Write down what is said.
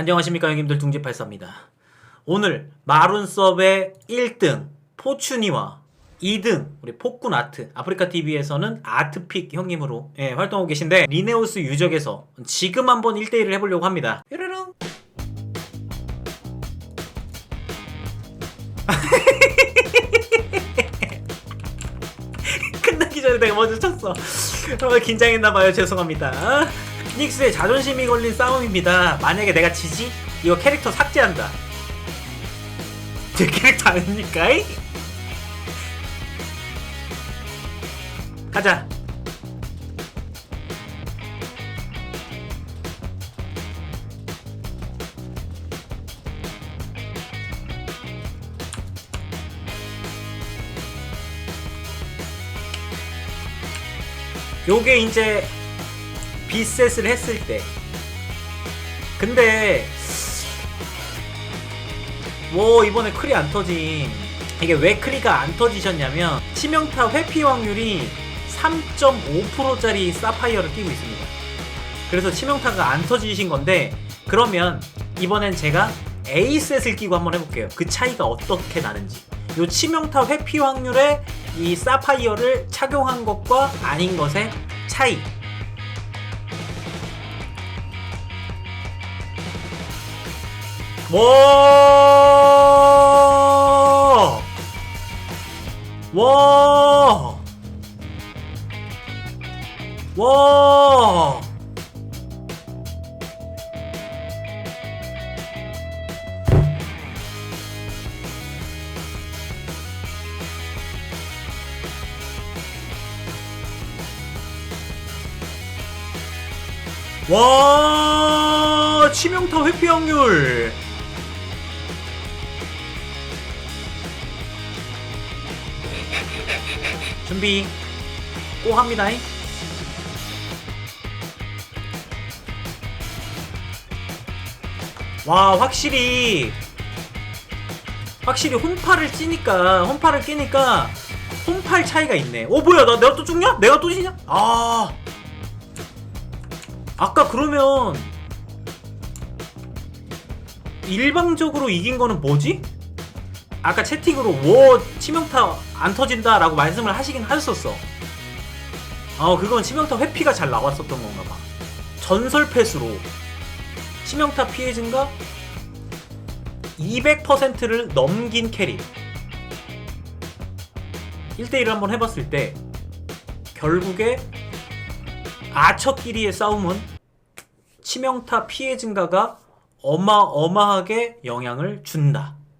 안녕하십니까 형님들 둥지팔사입니다. 오늘 마룬섭의 1등 포춘이와 2등 우리 폭군 아트 아프리카 TV에서는 아트픽 형님으로 예, 활동하고 계신데 리네오스 유적에서 지금 한번 1대1을 해보려고 합니다. 뾰로롱. 끝나기 전에 내가 먼저 쳤어. 긴장했나봐요. 죄송합니다. 피닉스의 자존심이 걸린 싸움입니다. 만약에 내가 지지? 이거 캐릭터 삭제한다. 제 캐릭터 아닙니까? 이? 가자. 요게 이제 비셋을 했을 때. 근데 뭐 이번에 크리 안 터진 이게 왜 크리가 안 터지셨냐면 치명타 회피 확률이 3.5%짜리 사파이어를 끼고 있습니다. 그래서 치명타가 안 터지신 건데 그러면 이번엔 제가 A셋을 끼고 한번 해볼게요. 그 차이가 어떻게 나는지. 요 치명타 회피 확률에 이 사파이어를 착용한 것과 아닌 것의 차이 와! 와! 와! 와! 치명타 회피 확률! 준비 꼭 합니다. 와 확실히 확실히 홈파를 찌니까 홈파를 끼니까 홈팔 차이가 있네. 오 뭐야 나 내가 또 죽냐? 내가 또 지냐? 아 아까 그러면 일방적으로 이긴 거는 뭐지? 아까 채팅으로 워 치명타 안 터진다라고 말씀을 하시긴 하셨었어. 어 그건 치명타 회피가 잘 나왔었던 건가 봐. 전설 패스로 치명타 피해 증가 200%를 넘긴 캐릭. 1대1을 한번 해봤을 때 결국에 아처끼리의 싸움은 치명타 피해 증가가 어마어마하게 영향을 준다.